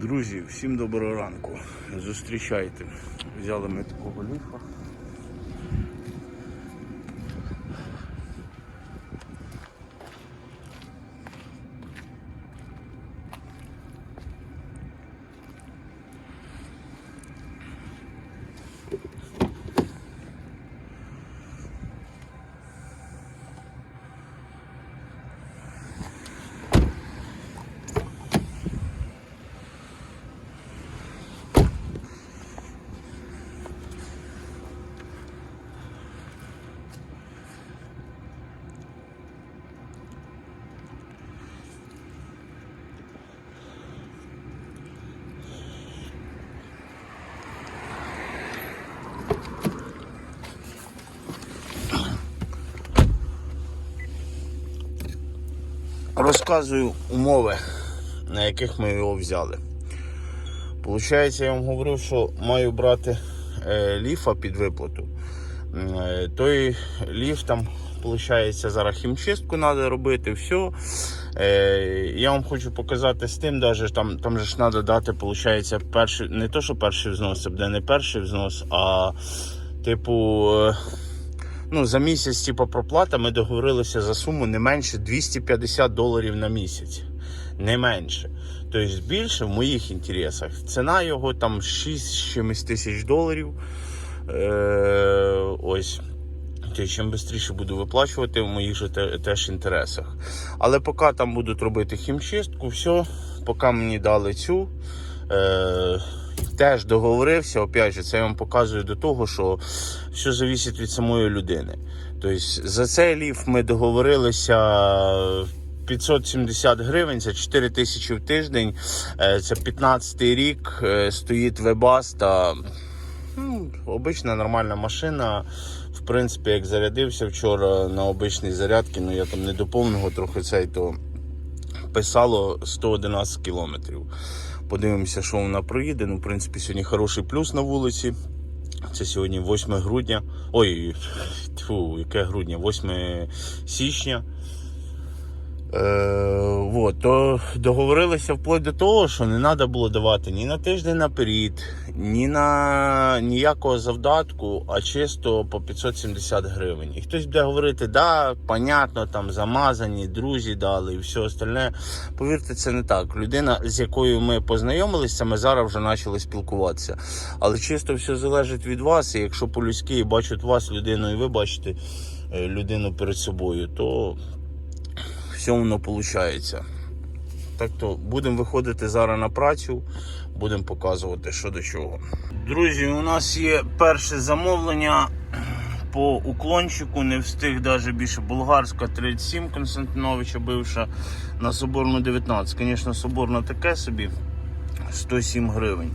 Друзі, всім доброго ранку. Зустрічайте. Взяли ми такого ліфа. Розказую умови, на яких ми його взяли. Получається, я вам говорив, що маю брати е, ліфа під виплату. Е, той ліф там, виходить, зараз хімчистку треба робити, все. Е, я вам хочу показати з тим, даже, там, там же ж треба дати, виходить, перший, не то, що перший взнос, це буде не перший взнос, а типу. Ну, за місяць, типу, проплата, ми договорилися за суму не менше 250 доларів на місяць. Не менше. Тобто більше в моїх інтересах. Ціна його там 6 з чимось тисяч доларів. Е, ось. Тобто, чим швидше буду виплачувати в моїх же теж інтересах. Але поки там будуть робити хімчистку, все, поки мені дали цю. Е, теж договорився, опять же, це я вам показую до того, що все залежить від самої людини. Тобто за цей ліф ми договорилися 570 гривень, це 4 тисячі в тиждень, Е, це 15 рік, е, стоїть Webaста. Ну, обична нормальна машина. В принципі, як зарядився вчора на обичній зарядці, ну я там не доповнив трохи цей, то писало 111 кілометрів. Подивимося, що вона проїде. Ну, в принципі, сьогодні хороший плюс на вулиці. Це сьогодні 8 грудня. Ой, тьфу, яке грудня? 8 січня. Е, то договорилися вплоть до того, що не треба було давати ні на тиждень наперед, ні на ніякого завдатку, а чисто по 570 гривень. І хтось буде говорити, да, понятно, там замазані, друзі дали і все остальне. Повірте, це не так. Людина, з якою ми познайомилися, ми зараз вже почали спілкуватися. Але чисто все залежить від вас. І якщо по-людськи бачать вас людину, і ви бачите е, людину перед собою, то все воно виходить. Так то будемо виходити зараз на працю, будемо показувати, що до чого. Друзі, у нас є перше замовлення по уклончику. Не встиг навіть більше болгарська 37 Константиновича бивша на Соборну 19. Звісно, Соборна таке собі 107 гривень.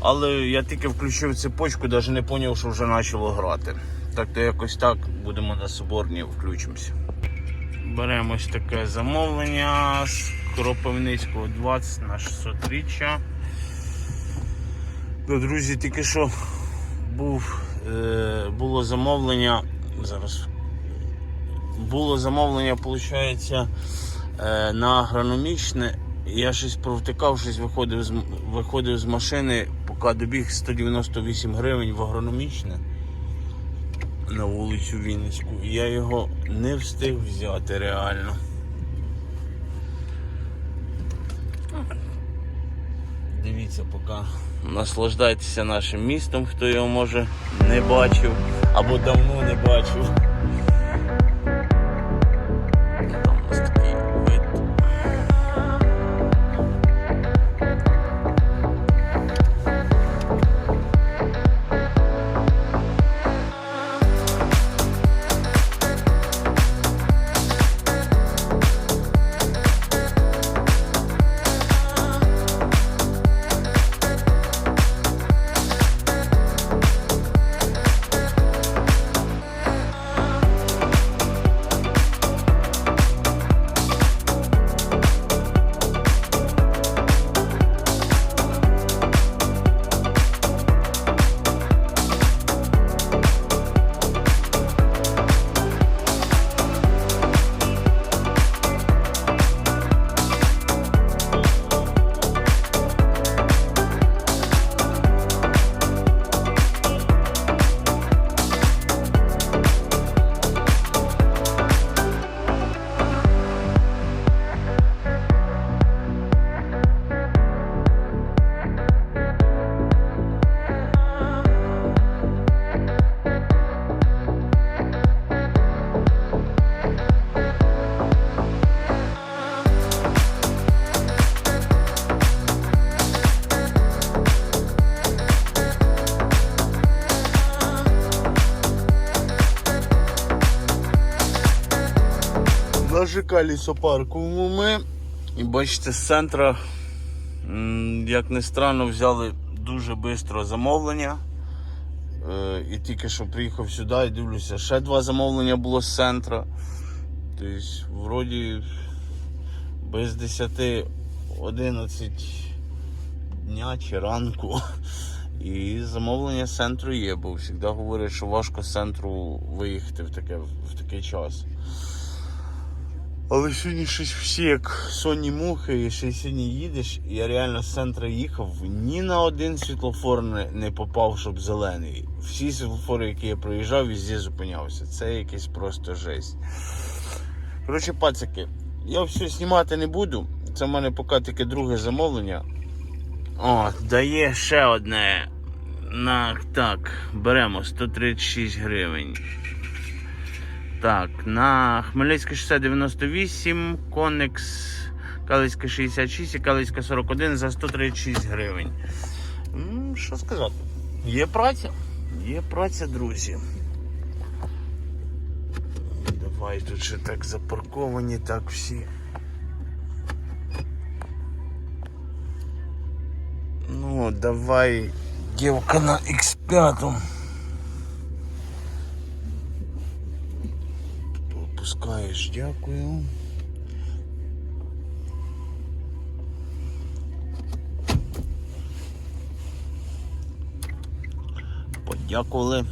Але я тільки включив цепочку, навіть не зрозумів, що вже почало грати. Так то якось так будемо на Соборні включимося. Беремо ось таке замовлення з Кропивницького 20 на 600 річчя. Ну, друзі, тільки що був, е, було замовлення. Зараз було замовлення, виходить, е, на агрономічне. Я щось провтикав, щось виходив з, виходив з машини, поки добіг 198 гривень в агрономічне на вулицю Вінницьку. І я його не встиг взяти реально. Дивіться, поки наслаждайтеся нашим містом, хто його може не бачив або давно не бачив. ЖК лісопарковому ми. І бачите, з центра, як не странно, взяли дуже швидко замовлення. Е, І тільки що приїхав сюди і дивлюся, ще два замовлення було з центра. Тобто, вроді без 10 11 дня чи ранку. І замовлення з центру є, бо завжди говорять, що важко з центру виїхати в, таке, в такий час. Але сьогодні щось всі як сонні мухи, і ще сьогодні їдеш, і я реально з центру їхав, ні на один світлофор не, не попав, щоб зелений. Всі світлофори, які я проїжджав, везде зупинявся. Це якийсь просто жесть. Коротше, пацики, я все знімати не буду. Це в мене поки таке друге замовлення. О, дає ще одне. На, так, беремо 136 гривень. Так, на Хмельницьке шосе 98, Конекс Калицька 66 і Калицька 41 за 136 гривень. Що сказати? Є праця? Є праця, друзі. Давай тут ще так запарковані, так всі. Ну, давай, девка на X5. Опускаєш, дякую. Подякували.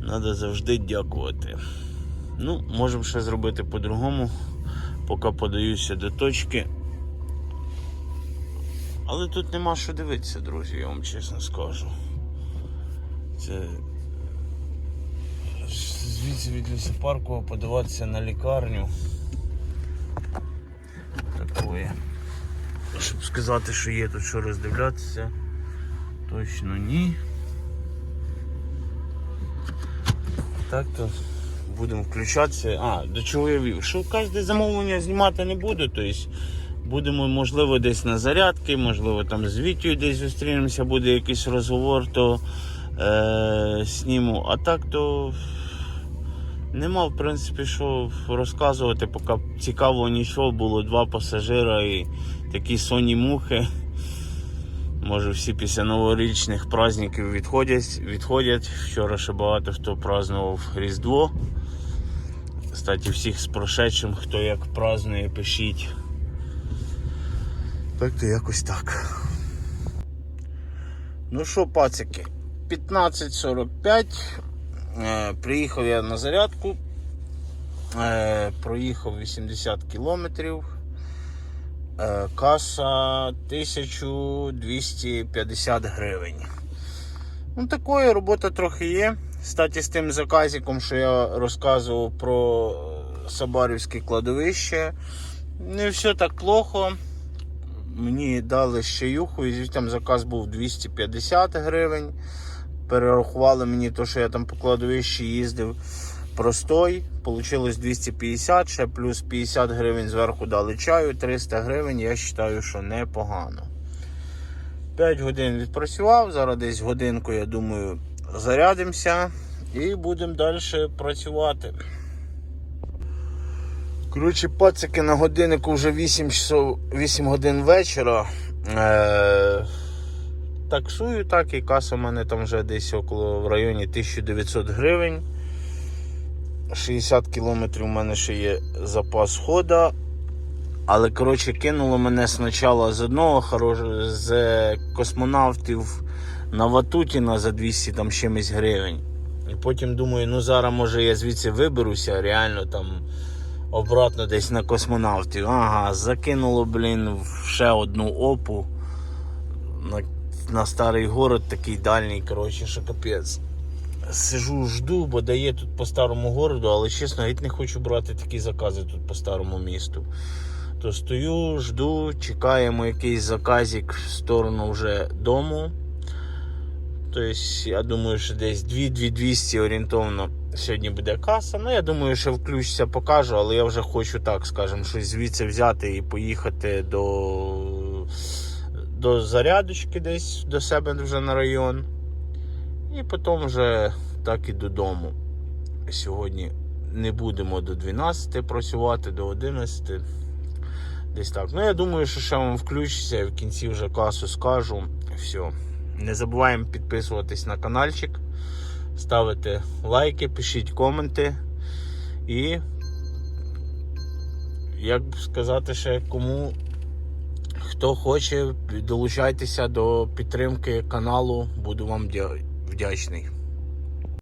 Надо завжди дякувати. Ну, можемо ще зробити по-другому, поки подаюся до точки. Але тут нема що дивитися, друзі, я вам чесно скажу. Це звідси від лісопарку подаватися на лікарню. Такое. Щоб сказати, що є тут що роздивлятися, точно ні. Так то будемо включатися. А, до чого я вів? Що кожне замовлення знімати не буду, тобто будемо, можливо, десь на зарядки, можливо, там з Вітєю десь зустрінемося, буде якийсь розговор, то е, сніму. А так то нема, в принципі, що розказувати, поки цікаво нічого, було два пасажира і такі сонні мухи. Може всі після новорічних праздників відходять. відходять. Вчора ще багато хто празднував Різдво. Кстати, всіх з прошедшим, хто як празднує, пишіть. Так то якось так. Ну що, пацики, 15.45. Е, приїхав я на зарядку. Е, проїхав 80 кілометрів. Е, Каса 1250 гривень. Ну, такої робота трохи є. Кстати, з тим заказиком, що я розказував про Сабарівське кладовище, не все так плохо. Мені дали ще юху, і там заказ був 250 гривень. Перерахували мені те, що я там по кладовищі їздив простой. Получилось 250, ще плюс 50 гривень зверху дали чаю, 300 гривень, я вважаю, що непогано. 5 годин відпрацював, зараз десь годинку, я думаю, зарядимося і будемо далі працювати. Коротше, пацики на годиннику вже 8 часов, 8 годин вечора. Е, таксую так, і каса в мене там вже десь около в районі 1900 гривень. 60 кілометрів у мене ще є запас хода. Але коротше кинуло мене спочатку з одного хорошого, з космонавтів на Ватутіна за 200 там чимось гривень. І потім думаю, ну зараз може я звідси виберуся, реально там обратно десь на космонавтів. Ага, закинуло, блін, ще одну опу на, старий город такий дальній, коротше, що капець. Сижу, жду, бо дає тут по старому городу, але чесно, геть не хочу брати такі закази тут по старому місту. То стою, жду, чекаємо якийсь заказик в сторону вже дому. Тобто, я думаю, що десь 2-200 орієнтовно сьогодні буде каса. Ну, я думаю, що включуся, покажу, але я вже хочу так, скажімо, щось звідси взяти і поїхати до, до зарядочки десь до себе вже на район. І потім вже так і додому. Сьогодні не будемо до 12 працювати, до 11. Десь так. Ну, я думаю, що ще вам включиться, в кінці вже касу скажу. Все. Не забуваємо підписуватись на каналчик, ставити лайки, пишіть коменти. І як сказати ще кому хто хоче, долучайтеся до підтримки каналу, буду вам дя- вдячний.